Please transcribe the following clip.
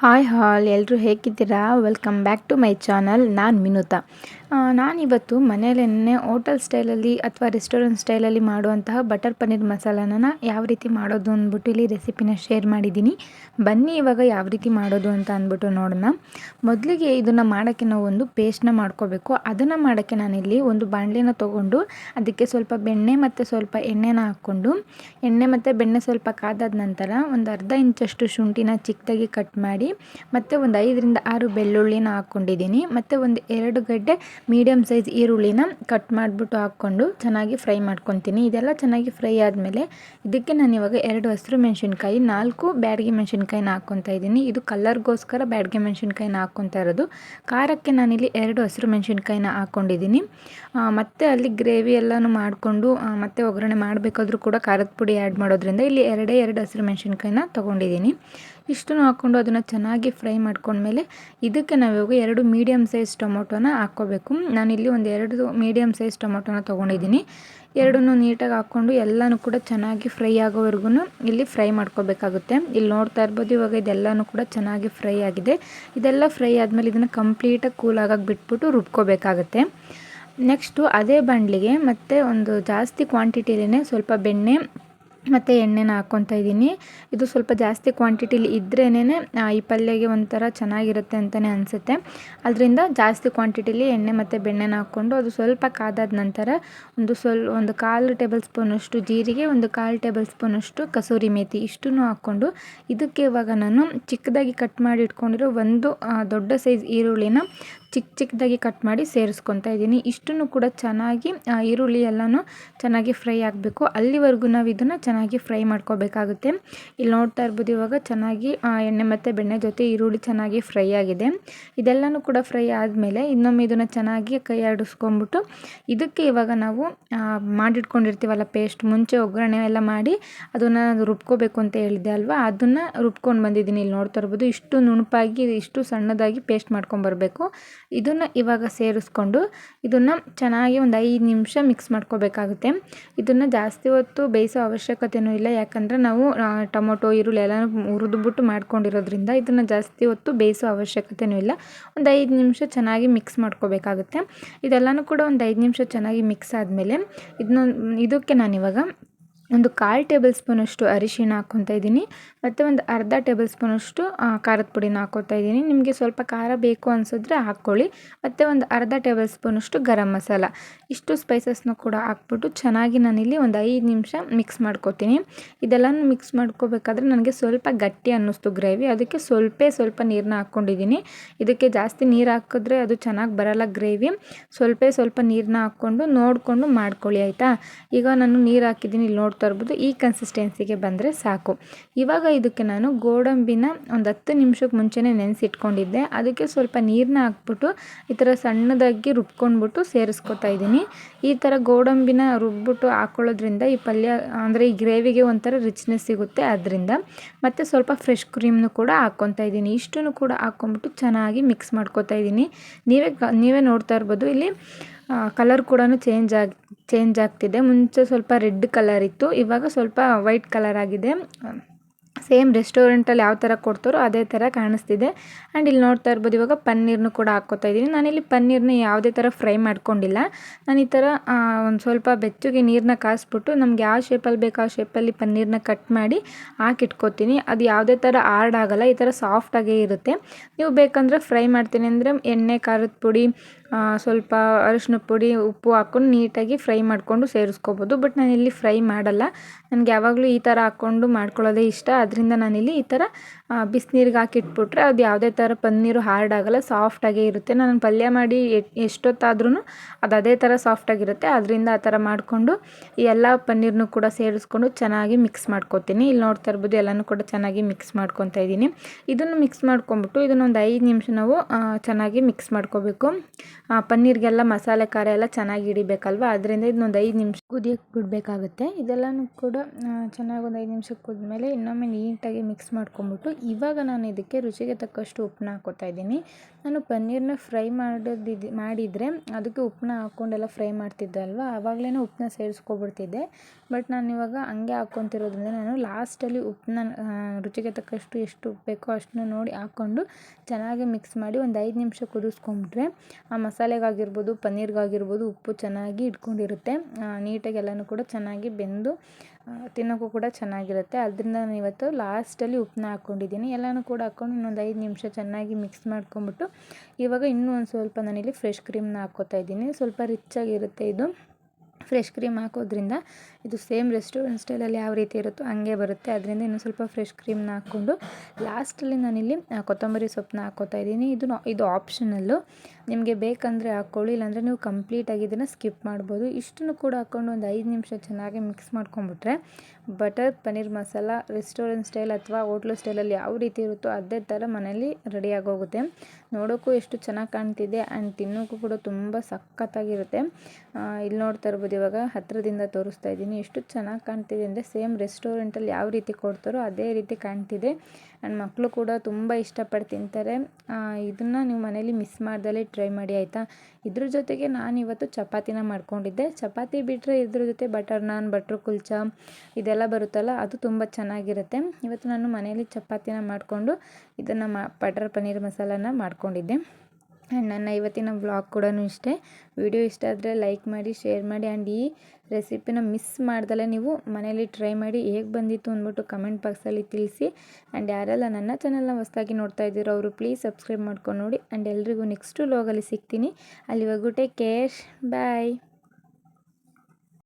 Hi all ಎಲ್ಲರೂ ಹೇಗಿದ್ದೀರಾ? Welcome back to my channel ನಾನು ವಿನುತಾ. ನಾನಿವತ್ತು ಮನೆಯಲ್ಲೇ ಹೋಟೆಲ್ ಸ್ಟೈಲಲ್ಲಿ ಅಥವಾ ರೆಸ್ಟೋರೆಂಟ್ ಸ್ಟೈಲಲ್ಲಿ ಮಾಡುವಂತಹ ಬಟರ್ ಪನ್ನೀರ್ ಮಸಾಲಾನ ಯಾವ ರೀತಿ ಮಾಡೋದು ಅಂದ್ಬಿಟ್ಟು ಇಲ್ಲಿ ರೆಸಿಪಿನ ಶೇರ್ ಮಾಡಿದ್ದೀನಿ. ಬನ್ನಿ ಇವಾಗ ಯಾವ ರೀತಿ ಮಾಡೋದು ಅಂತ ಅಂದ್ಬಿಟ್ಟು ನೋಡೋಣ. ಮೊದಲಿಗೆ ಇದನ್ನು ಮಾಡೋಕ್ಕೆ ನಾವು ಒಂದು ಪೇಸ್ಟ್ನ ಮಾಡ್ಕೋಬೇಕು. ಅದನ್ನು ಮಾಡೋಕ್ಕೆ ನಾನಿಲ್ಲಿ ಒಂದು ಬಾಣಲೆನ ತೊಗೊಂಡು ಅದಕ್ಕೆ ಸ್ವಲ್ಪ ಬೆಣ್ಣೆ ಮತ್ತು ಸ್ವಲ್ಪ ಎಣ್ಣೆನ ಹಾಕ್ಕೊಂಡು, ಎಣ್ಣೆ ಮತ್ತು ಬೆಣ್ಣೆ ಸ್ವಲ್ಪ ಕಾದಾದ ನಂತರ ಒಂದು ಅರ್ಧ ಇಂಚಷ್ಟು ಶುಂಠಿನ ಚಿಕ್ಕದಾಗಿ ಕಟ್ ಮಾಡಿ, ಮತ್ತು ಒಂದು ಐದರಿಂದ ಆರು ಬೆಳ್ಳುಳ್ಳಿನ ಹಾಕ್ಕೊಂಡಿದ್ದೀನಿ. ಮತ್ತು ಒಂದು ಎರಡು ಗಡ್ಡೆ ಮೀಡಿಯಮ್ ಸೈಜ್ ಈರುಳ್ಳಿನ ಕಟ್ ಮಾಡಿಬಿಟ್ಟು ಹಾಕ್ಕೊಂಡು ಚೆನ್ನಾಗಿ ಫ್ರೈ ಮಾಡ್ಕೊತೀನಿ. ಇದೆಲ್ಲ ಚೆನ್ನಾಗಿ ಫ್ರೈ ಆದಮೇಲೆ ಇದಕ್ಕೆ ನಾನು ಇವಾಗ ಎರಡು ಹಸಿರು ಮೆಣಸಿನ್ಕಾಯಿ, ನಾಲ್ಕು ಬ್ಯಾಡಗಿ ಮೆಣಸಿನ್ಕಾಯಿನ ಹಾಕ್ಕೊತಾ ಇದ್ದೀನಿ. ಇದು ಕಲರ್ಗೋಸ್ಕರ ಬ್ಯಾಡಗಿ ಮೆಣಸಿನ್ಕಾಯಿನ ಹಾಕ್ಕೊತಾ ಇರೋದು. ಖಾರಕ್ಕೆ ನಾನಿಲ್ಲಿ ಎರಡು ಹಸಿರು ಮೆಣಸಿನ್ಕಾಯಿನ ಹಾಕ್ಕೊಂಡಿದ್ದೀನಿ. ಮತ್ತು ಅಲ್ಲಿ ಗ್ರೇವಿ ಎಲ್ಲನೂ ಮಾಡಿಕೊಂಡು ಮತ್ತೆ ಒಗ್ಗರಣೆ ಮಾಡಬೇಕಾದ್ರೂ ಕೂಡ ಖಾರದ ಪುಡಿ ಆ್ಯಡ್ ಮಾಡೋದ್ರಿಂದ ಇಲ್ಲಿ ಎರಡೇ ಎರಡು ಹಸಿರು ಮೆಣಸಿನ್ಕಾಯಿನ ತೊಗೊಂಡಿದ್ದೀನಿ. ಇಷ್ಟನ್ನು ಹಾಕ್ಕೊಂಡು ಅದನ್ನು ಚೆನ್ನಾಗಿ ಫ್ರೈ ಮಾಡ್ಕೊಂಡ್ಮೇಲೆ ಇದಕ್ಕೆ ನಾವಿವಾಗ ಎರಡು ಮೀಡಿಯಮ್ ಸೈಜ್ ಟೊಮೊಟೊನ ಹಾಕ್ಕೋಬೇಕು. ನಾನಿಲ್ಲಿ ಒಂದು ಎರಡು ಮೀಡಿಯಮ್ ಸೈಜ್ ಟೊಮೊಟೊನ ತೊಗೊಂಡಿದ್ದೀನಿ. ಎರಡನ್ನೂ ನೀಟಾಗಿ ಹಾಕ್ಕೊಂಡು ಎಲ್ಲನೂ ಕೂಡ ಚೆನ್ನಾಗಿ ಫ್ರೈ ಆಗೋವರೆಗೂ ಇಲ್ಲಿ ಫ್ರೈ ಮಾಡ್ಕೋಬೇಕಾಗುತ್ತೆ. ಇಲ್ಲಿ ನೋಡ್ತಾ ಇರ್ಬೋದು ಇವಾಗ ಇದೆಲ್ಲನೂ ಕೂಡ ಚೆನ್ನಾಗಿ ಫ್ರೈ ಆಗಿದೆ. ಇದೆಲ್ಲ ಫ್ರೈ ಆದಮೇಲೆ ಇದನ್ನು ಕಂಪ್ಲೀಟಾಗಿ ಕೂಲ್ ಆಗೋಕ್ಕೆ ಬಿಟ್ಬಿಟ್ಟು ರುಬ್ಕೋಬೇಕಾಗುತ್ತೆ. ನೆಕ್ಸ್ಟು ಅದೇ ಬಾಣಲಿಗೆ ಮತ್ತು ಒಂದು ಜಾಸ್ತಿ ಕ್ವಾಂಟಿಟಿಲೇ ಸ್ವಲ್ಪ ಬೆಣ್ಣೆ ಮತ್ತು ಎಣ್ಣೆನ ಹಾಕ್ಕೊತಾ ಇದ್ದೀನಿ. ಇದು ಸ್ವಲ್ಪ ಜಾಸ್ತಿ ಕ್ವಾಂಟಿಟಿಲಿ ಇದ್ರೇನೆ ಈ ಪಲ್ಯಗೆ ಒಂಥರ ಚೆನ್ನಾಗಿರುತ್ತೆ ಅಂತಲೇ ಅನಿಸುತ್ತೆ. ಅದರಿಂದ ಜಾಸ್ತಿ ಕ್ವಾಂಟಿಟಿಲಿ ಎಣ್ಣೆ ಮತ್ತು ಬೆಣ್ಣೆನ ಹಾಕ್ಕೊಂಡು ಅದು ಸ್ವಲ್ಪ ಕಾದಾದ ನಂತರ ಒಂದು ಸ್ವಲ್ ಒಂದು ಕಾಲು ಟೇಬಲ್ ಸ್ಪೂನಷ್ಟು ಜೀರಿಗೆ, ಒಂದು ಕಾಲು ಟೇಬಲ್ ಸ್ಪೂನಷ್ಟು ಕಸೂರಿ ಮೇಥಿ ಇಷ್ಟನ್ನು ಹಾಕ್ಕೊಂಡು ಇದಕ್ಕೆ ಇವಾಗ ನಾನು ಚಿಕ್ಕದಾಗಿ ಕಟ್ ಮಾಡಿ ಇಟ್ಕೊಂಡಿರೋ ಒಂದು ದೊಡ್ಡ ಸೈಜ್ ಈರುಳ್ಳಿನ ಚಿಕ್ಕ ಚಿಕ್ಕದಾಗಿ ಕಟ್ ಮಾಡಿ ಸೇರಿಸ್ಕೊತಾ ಇದ್ದೀನಿ. ಇಷ್ಟನ್ನು ಕೂಡ ಚೆನ್ನಾಗಿ ಈರುಳ್ಳಿ ಎಲ್ಲನೂ ಚೆನ್ನಾಗಿ ಫ್ರೈ ಆಗಬೇಕು. ಅಲ್ಲಿವರೆಗೂ ನಾವು ಇದನ್ನು ಚೆನ್ನಾಗಿ ಫ್ರೈ ಮಾಡ್ಕೋಬೇಕಾಗುತ್ತೆ. ಇಲ್ಲಿ ನೋಡ್ತಾ ಇರ್ಬೋದು ಇವಾಗ ಚೆನ್ನಾಗಿ ಎಣ್ಣೆ ಮತ್ತು ಬೆಣ್ಣೆ ಜೊತೆ ಈರುಳ್ಳಿ ಚೆನ್ನಾಗಿ ಫ್ರೈ ಆಗಿದೆ. ಇದೆಲ್ಲನೂ ಕೂಡ ಫ್ರೈ ಆದಮೇಲೆ ಇನ್ನೊಮ್ಮೆ ಇದನ್ನು ಚೆನ್ನಾಗಿ ಕೈ ಆಡಿಸ್ಕೊಂಬಿಟ್ಟು ಇದಕ್ಕೆ ಇವಾಗ ನಾವು ಮಾಡಿಟ್ಕೊಂಡಿರ್ತೀವಲ್ಲ ಪೇಸ್ಟ್, ಮುಂಚೆ ಒಗ್ಗರಣೆ ಎಲ್ಲ ಮಾಡಿ ಅದನ್ನು ರುಬ್ಕೋಬೇಕು ಅಂತ ಹೇಳಿದ್ದೆ ಅಲ್ವಾ? ಅದನ್ನು ರುಬ್ಕೊಂಡು ಬಂದಿದ್ದೀನಿ. ಇಲ್ಲಿ ನೋಡ್ತಾ ಇರ್ಬೋದು ಇಷ್ಟು ನುಣುಪಾಗಿ, ಇಷ್ಟು ಸಣ್ಣದಾಗಿ ಪೇಸ್ಟ್ ಮಾಡ್ಕೊಂಬರ್ಬೇಕು ಇದನ್ನು ಇವಾಗ ಸೇರಿಸ್ಕೊಂಡು ಇದನ್ನು ಚೆನ್ನಾಗಿ ಒಂದು ಐದು ನಿಮಿಷ ಮಿಕ್ಸ್ ಮಾಡ್ಕೋಬೇಕಾಗುತ್ತೆ. ಇದನ್ನು ಜಾಸ್ತಿ ಹೊತ್ತು ಬೇಯಿಸೋ ಅವಶ್ಯಕತೆಯೂ ಇಲ್ಲ. ಯಾಕಂದರೆ ನಾವು ಟೊಮೊಟೊ, ಈರುಳ್ಳಿ ಎಲ್ಲ ಹುರಿದ್ಬಿಟ್ಟು ಮಾಡ್ಕೊಂಡಿರೋದ್ರಿಂದ ಇದನ್ನು ಜಾಸ್ತಿ ಹೊತ್ತು ಬೇಯಿಸೋ ಅವಶ್ಯಕತೆಯೂ ಇಲ್ಲ. ಒಂದು ಐದು ನಿಮಿಷ ಚೆನ್ನಾಗಿ ಮಿಕ್ಸ್ ಮಾಡ್ಕೋಬೇಕಾಗುತ್ತೆ. ಇದೆಲ್ಲನೂ ಕೂಡ ಒಂದು ಐದು ನಿಮಿಷ ಚೆನ್ನಾಗಿ ಮಿಕ್ಸ್ ಆದಮೇಲೆ ಇದನ್ನ, ಇದಕ್ಕೆ ನಾನಿವಾಗ ಒಂದು ಕಾಲು ಟೇಬಲ್ ಸ್ಪೂನಷ್ಟು ಅರಿಶಿಣ ಹಾಕ್ಕೊತಾ ಇದ್ದೀನಿ, ಮತ್ತು ಒಂದು ಅರ್ಧ ಟೇಬಲ್ ಸ್ಪೂನಷ್ಟು ಖಾರದ ಪುಡಿನ ಹಾಕ್ಕೊತಾ ಇದ್ದೀನಿ. ನಿಮಗೆ ಸ್ವಲ್ಪ ಖಾರ ಬೇಕು ಅನಿಸಿದ್ರೆ ಹಾಕ್ಕೊಳ್ಳಿ, ಮತ್ತು ಒಂದು ಅರ್ಧ ಟೇಬಲ್ ಸ್ಪೂನಷ್ಟು ಗರಂ ಮಸಾಲ. ಇಷ್ಟು ಸ್ಪೈಸಸ್ನ ಕೂಡ ಹಾಕ್ಬಿಟ್ಟು ಚೆನ್ನಾಗಿ ನಾನಿಲ್ಲಿ ಒಂದು ಐದು ನಿಮಿಷ ಮಿಕ್ಸ್ ಮಾಡ್ಕೊತೀನಿ. ಇದೆಲ್ಲನೂ ಮಿಕ್ಸ್ ಮಾಡ್ಕೋಬೇಕಾದ್ರೆ ನನಗೆ ಸ್ವಲ್ಪ ಗಟ್ಟಿ ಅನ್ನಿಸ್ತು ಗ್ರೇವಿ ಅದಕ್ಕೆ ಸ್ವಲ್ಪ ಸ್ವಲ್ಪ ನೀರನ್ನ ಹಾಕ್ಕೊಂಡಿದ್ದೀನಿ. ಇದಕ್ಕೆ ಜಾಸ್ತಿ ನೀರು ಹಾಕಿದ್ರೆ ಅದು ಚೆನ್ನಾಗಿ ಬರಲ್ಲ ಗ್ರೇವಿ ಸ್ವಲ್ಪ ಸ್ವಲ್ಪ ನೀರನ್ನ ಹಾಕ್ಕೊಂಡು ನೋಡಿಕೊಂಡು ಮಾಡ್ಕೊಳ್ಳಿ, ಆಯಿತಾ? ಈಗ ನಾನು ನೀರು ಹಾಕಿದ್ದೀನಿ, ಇಲ್ಲಿ ನೋಡಿ ತರ್ಬೋದು ಈ ಕನ್ಸಿಸ್ಟೆನ್ಸಿಗೆ ಬಂದರೆ ಸಾಕು. ಇವಾಗ ಇದಕ್ಕೆ ನಾನು ಗೋಡಂಬಿನ ಒಂದು ಹತ್ತು ನಿಮಿಷಕ್ಕೆ ಮುಂಚೆನೇ ನೆನೆಸಿಟ್ಕೊಂಡಿದ್ದೆ. ಅದಕ್ಕೆ ಸ್ವಲ್ಪ ನೀರನ್ನ ಹಾಕ್ಬಿಟ್ಟು ಈ ಥರ ಸಣ್ಣದಾಗಿ ರುಬ್ಕೊಂಡ್ಬಿಟ್ಟು ಸೇರಿಸ್ಕೊತಾ ಇದ್ದೀನಿ. ಈ ಥರ ಗೋಡಂಬಿನ ರುಬ್ಬಿಟ್ಟು ಹಾಕ್ಕೊಳ್ಳೋದ್ರಿಂದ ಈ ಪಲ್ಯ, ಅಂದರೆ ಈ ಗ್ರೇವಿಗೆ ಒಂಥರ ರಿಚ್ನೆಸ್ ಸಿಗುತ್ತೆ ಅದರಿಂದ. ಮತ್ತು ಸ್ವಲ್ಪ ಫ್ರೆಶ್ ಕ್ರೀಮ್ನು ಕೂಡ ಹಾಕ್ಕೊತಾ ಇದ್ದೀನಿ. ಇಷ್ಟನ್ನು ಕೂಡ ಹಾಕ್ಕೊಂಬಿಟ್ಟು ಚೆನ್ನಾಗಿ ಮಿಕ್ಸ್ ಮಾಡ್ಕೊತಾ ಇದ್ದೀನಿ. ನೀವೇ ನೀವೇ ನೋಡ್ತಾ ಇರ್ಬೋದು. ಇಲ್ಲಿ ಕಲರ್ ಕೂಡ ಚೇಂಜ್ ಆಗಿ ಚೇಂಜ್ ಆಗ್ತಿದೆ. ಮುಂಚೆ ಸ್ವಲ್ಪ ರೆಡ್ ಕಲರ್ ಇತ್ತು, ಇವಾಗ ಸ್ವಲ್ಪ ವೈಟ್ ಕಲರ್ ಆಗಿದೆ. ಸೇಮ್ ರೆಸ್ಟೋರೆಂಟಲ್ಲಿ ಯಾವ ಥರ ಕೊಡ್ತಾರೋ ಅದೇ ಥರ ಕಾಣಿಸ್ತಿದೆ. ಆ್ಯಂಡ್ ಇಲ್ಲಿ ನೋಡ್ತಾ ಇರ್ಬೋದು, ಇವಾಗ ಪನ್ನೀರ್ನು ಕೂಡ ಹಾಕ್ಕೋತಾ ಇದ್ದೀನಿ. ನಾನಿಲ್ಲಿ ಪನ್ನೀರ್ನ ಯಾವುದೇ ಥರ ಫ್ರೈ ಮಾಡ್ಕೊಂಡಿಲ್ಲ. ನಾನು ಈ ಥರ ಒಂದು ಸ್ವಲ್ಪ ಬೆಚ್ಚಗೆ ನೀರನ್ನ ಕಾಯಿಸ್ಬಿಟ್ಟು ನಮ್ಗೆ ಯಾವ ಶೇಪಲ್ಲಿ ಬೇಕು ಆ ಶೇಪಲ್ಲಿ ಪನ್ನೀರನ್ನ ಕಟ್ ಮಾಡಿ ಹಾಕಿಟ್ಕೋತೀನಿ. ಅದು ಯಾವುದೇ ಥರ ಆರ್ಡ್ ಆಗೋಲ್ಲ, ಈ ಥರ ಸಾಫ್ಟಾಗೇ ಇರುತ್ತೆ. ನೀವು ಬೇಕಂದರೆ ಫ್ರೈ ಮಾಡ್ತೀನಿ. ಅಂದರೆ ಎಣ್ಣೆ, ಖಾರದ ಪುಡಿ ಸ್ವಲ್ಪ ಅರಿಶಿನ ಪುಡಿ, ಉಪ್ಪು ಹಾಕ್ಕೊಂಡು ನೀಟಾಗಿ ಫ್ರೈ ಮಾಡಿಕೊಂಡು ಸೇರಿಸ್ಕೋಬೋದು. ಬಟ್ ನಾನಿಲ್ಲಿ ಫ್ರೈ ಮಾಡಲ್ಲ. ನನಗೆ ಯಾವಾಗಲೂ ಈ ಥರ ಹಾಕ್ಕೊಂಡು ಮಾಡ್ಕೊಳ್ಳೋದೇ ಇಷ್ಟ. ಅದರಿಂದ ನಾನಿಲ್ಲಿ ಈ ಥರ ಬಿಸಿನೀರಿಗೆ ಹಾಕಿಟ್ಬಿಟ್ರೆ ಅದು ಯಾವುದೇ ಥರ ಪನ್ನೀರು ಹಾರ್ಡ್ ಆಗಲ್ಲ ಸಾಫ್ಟಾಗೇ ಇರುತ್ತೆ. ನಾನು ಪಲ್ಯ ಮಾಡಿ ಎಷ್ಟೊತ್ತಾದ್ರೂ ಅದು ಅದೇ ಥರ ಸಾಫ್ಟಾಗಿರುತ್ತೆ ಅದರಿಂದ ಆ ಥರ ಮಾಡಿಕೊಂಡು ಎಲ್ಲ ಪನ್ನೀರ್ನು ಕೂಡ ಸೇರಿಸ್ಕೊಂಡು ಚೆನ್ನಾಗಿ ಮಿಕ್ಸ್ ಮಾಡ್ಕೊತೀನಿ. ಇಲ್ಲಿ ನೋಡ್ತಾ ಇರ್ಬೋದು ಎಲ್ಲನೂ ಕೂಡ ಚೆನ್ನಾಗಿ ಮಿಕ್ಸ್ ಮಾಡ್ಕೊತಾ ಇದ್ದೀನಿ. ಇದನ್ನು ಮಿಕ್ಸ್ ಮಾಡ್ಕೊಂಬಿಟ್ಟು ಇದನ್ನೊಂದು ಐದು ನಿಮಿಷ ನಾವು ಚೆನ್ನಾಗಿ ಮಿಕ್ಸ್ ಮಾಡ್ಕೋಬೇಕು. ಪನ್ನೀರ್ಗೆಲ್ಲ ಮಸಾಲೆ ಖಾರ ಎಲ್ಲ ಚೆನ್ನಾಗಿ ಹಿಡಿಬೇಕಲ್ವ? ಅದರಿಂದ ಇದನ್ನೊಂದು ಐದು ನಿಮಿಷ ಕುದಿಯೋಕ್ಕೆ ಬಿಡಬೇಕಾಗುತ್ತೆ. ಇದೆಲ್ಲನೂ ಕೂಡ ಚೆನ್ನಾಗಿ ಒಂದು ಐದು ನಿಮಿಷ ಕುದ್ಮೇಲೆ ಇನ್ನೊಮ್ಮೆ ನೀಟಾಗಿ ಮಿಕ್ಸ್ ಮಾಡ್ಕೊಂಬಿಟ್ಟು ಇವಾಗ ನಾನು ಇದಕ್ಕೆ ರುಚಿಗೆ ತಕ್ಕಷ್ಟು ಉಪ್ಪನ್ನ ಹಾಕ್ಕೊತಾ ಇದ್ದೀನಿ. ನಾನು ಪನ್ನೀರನ್ನ ಫ್ರೈ ಮಾಡೋದಿದ್ದು ಮಾಡಿದರೆ ಅದಕ್ಕೆ ಉಪ್ಪನ್ನ ಹಾಕ್ಕೊಂಡೆಲ್ಲ ಫ್ರೈ ಮಾಡ್ತಿದ್ದೆ ಅಲ್ವಾ? ಆವಾಗಲೇ ಉಪ್ಪನ್ನ ಸೇರಿಸ್ಕೊಬಿಡ್ತಿದ್ದೆ. ಬಟ್ ನಾನು ಇವಾಗ ಹಂಗೆ ಹಾಕ್ಕೊತಿರೋದ್ರಿಂದ ನಾನು ಲಾಸ್ಟಲ್ಲಿ ಉಪ್ಪನ್ನ ರುಚಿಗೆ ತಕ್ಕಷ್ಟು ಎಷ್ಟು ಉಪ್ಪು ಬೇಕೋ ಅಷ್ಟನ್ನ ನೋಡಿ ಹಾಕ್ಕೊಂಡು ಚೆನ್ನಾಗಿ ಮಿಕ್ಸ್ ಮಾಡಿ ಒಂದು ಐದು ನಿಮಿಷ ಕುದಿಸ್ಕೊಂಬಿಟ್ರೆ ಆ ಮಸಾಲೆಗಾಗಿರ್ಬೋದು, ಪನ್ನೀರ್ಗಾಗಿರ್ಬೋದು ಉಪ್ಪು ಚೆನ್ನಾಗಿ ಇಟ್ಕೊಂಡಿರುತ್ತೆ. ನೀಟಾಗಿ ಎಲ್ಲನೂ ಕೂಡ ಚೆನ್ನಾಗಿ ಬೆಂದು ತಿನ್ನೋಕ್ಕೂ ಕೂಡ ಚೆನ್ನಾಗಿರುತ್ತೆ. ಅದರಿಂದ ನಾನು ಇವತ್ತು ಲಾಸ್ಟಲ್ಲಿ ಉಪ್ಪನ್ನ ಹಾಕ್ಕೊಂಡಿದ್ದೀನಿ. ಎಲ್ಲನೂ ಕೂಡ ಹಾಕ್ಕೊಂಡು ಇನ್ನೊಂದು ಐದು ನಿಮಿಷ ಚೆನ್ನಾಗಿ ಮಿಕ್ಸ್ ಮಾಡ್ಕೊಂಬಿಟ್ಟು, ಇವಾಗ ಇನ್ನೂ ಒಂದು ಸ್ವಲ್ಪ ನಾನಿಲ್ಲಿ ಫ್ರೆಶ್ ಕ್ರೀಮ್ನ ಹಾಕ್ಕೋತಾ ಇದ್ದೀನಿ. ಸ್ವಲ್ಪ ರಿಚ್ಚಾಗಿರುತ್ತೆ ಇದು. ಫ್ರೆಶ್ ಕ್ರೀಮ್ ಹಾಕೋದ್ರಿಂದ ಇದು ಸೇಮ್ ರೆಸ್ಟೋರೆಂಟ್ ಸ್ಟೈಲಲ್ಲಿ ಯಾವ ರೀತಿ ಇರುತ್ತೋ ಹಂಗೆ ಬರುತ್ತೆ. ಅದರಿಂದ ಇನ್ನೂ ಸ್ವಲ್ಪ ಫ್ರೆಶ್ ಕ್ರೀಮ್ನ ಹಾಕ್ಕೊಂಡು ಲಾಸ್ಟಲ್ಲಿ ನಾನಿಲ್ಲಿ ಕೊತ್ತಂಬರಿ ಸೊಪ್ಪನ್ನ ಹಾಕ್ಕೋತಾ ಇದ್ದೀನಿ. ಇದು ಇದು ಆಪ್ಷನಲ್ಲು. ನಿಮಗೆ ಬೇಕಂದರೆ ಹಾಕ್ಕೊಳ್ಳಿ ಇಲ್ಲಾಂದರೆ ನೀವು ಕಂಪ್ಲೀಟಾಗಿ ಇದನ್ನು ಸ್ಕಿಪ್ ಮಾಡ್ಬೋದು. ಇಷ್ಟನ್ನು ಕೂಡ ಹಾಕ್ಕೊಂಡು ಒಂದು ಐದು ನಿಮಿಷ ಚೆನ್ನಾಗಿ mix ಮಾಡ್ಕೊಂಬಿಟ್ರೆ butter paneer masala restaurant style ಅಥವಾ ಹೋಟ್ಲು ಸ್ಟೈಲಲ್ಲಿ ಯಾವ ರೀತಿ ಇರುತ್ತೋ ಅದೇ ಥರ ಮನೇಲಿ ರೆಡಿಯಾಗೋಗುತ್ತೆ ನೋಡೋಕ್ಕೂ ಎಷ್ಟು ಚೆನ್ನಾಗಿ ಕಾಣ್ತಿದೆ ಆ್ಯಂಡ್ ತಿನ್ನೋಕ್ಕೂ ಕೂಡ ತುಂಬ ಸಖತ್ತಾಗಿರುತ್ತೆ. ಇಲ್ಲಿ ನೋಡ್ತಾ ಇರ್ಬೋದು ಇವಾಗ ಹತ್ತಿರದಿಂದ ತೋರಿಸ್ತಾ ಇದ್ದೀನಿ. ಎಷ್ಟು ಚೆನ್ನಾಗಿ ಕಾಣ್ತಿದೆ ಅಂದರೆ ಸೇಮ್ ರೆಸ್ಟೋರೆಂಟಲ್ಲಿ ಯಾವ ರೀತಿ ಕೊಡ್ತಾರೋ ಅದೇ ರೀತಿ ಕಾಣ್ತಿದೆ. ಆ್ಯಂಡ್ ಮಕ್ಕಳು ಕೂಡ ತುಂಬ ಇಷ್ಟಪಟ್ಟು ತಿಂತಾರೆ. ಇದನ್ನು ನೀವು ಮನೇಲಿ ಮಿಸ್ ಮಾಡ್ದಲೇ ಟ್ರೈ ಮಾಡಿ, ಆಯಿತಾ? ಇದ್ರ ಜೊತೆಗೆ ನಾನು ಇವತ್ತು ಚಪಾತಿನ ಮಾಡ್ಕೊಂಡಿದ್ದೆ. ಚಪಾತಿ ಬಿಟ್ಟರೆ ಇದ್ರ ಜೊತೆ ಬಟರ್ ನಾನ್, ಬಟ್ರ್ ಕುಲ್ಚಾ, ಇದೆಲ್ಲ ಬರುತ್ತಲ್ಲ, ಅದು ತುಂಬ ಚೆನ್ನಾಗಿರುತ್ತೆ. ಇವತ್ತು ನಾನು ಮನೇಲಿ ಚಪಾತಿನ ಮಾಡಿಕೊಂಡು ಇದನ್ನು ಮಾ, ಬಟರ್ ಪನ್ನೀರ್ ಮಸಾಲನ ಮಾಡ್ಕೊಂಡಿದ್ದೆ. ಆ್ಯಂಡ್ ನನ್ನ ಇವತ್ತಿನ ಬ್ಲಾಗ್ ಕೂಡ ಇಷ್ಟೇ. ವಿಡಿಯೋ ಇಷ್ಟ ಆದರೆ ಲೈಕ್ ಮಾಡಿ, ಶೇರ್ ಮಾಡಿ, ಆ್ಯಂಡ್ ಈ ರೆಸಿಪಿನ ಮಿಸ್ ಮಾಡ್ದಲೇ ನೀವು ಮನೇಲಿ ಟ್ರೈ ಮಾಡಿ ಹೇಗೆ ಬಂದಿತ್ತು ಅಂದ್ಬಿಟ್ಟು ಕಮೆಂಟ್ ಬಾಕ್ಸಲ್ಲಿ ತಿಳಿಸಿ. ಆ್ಯಂಡ್ ಯಾರೆಲ್ಲ ನನ್ನ ಚಾನಲ್ನ ಹೊಸದಾಗಿ ನೋಡ್ತಾ ಇದ್ದೀರೋ ಅವರು ಪ್ಲೀಸ್ ಸಬ್ಸ್ಕ್ರೈಬ್ ಮಾಡ್ಕೊಂಡು ನೋಡಿ. ಆ್ಯಂಡ್ ಎಲ್ರಿಗೂ ನೆಕ್ಸ್ಟು ಲೋಗಲ್ಲಿ ಸಿಗ್ತೀನಿ. ಅಲ್ಲಿವರೆಗೂ ಟೇಕ್ ಕೇರ್ ಬಾಯ್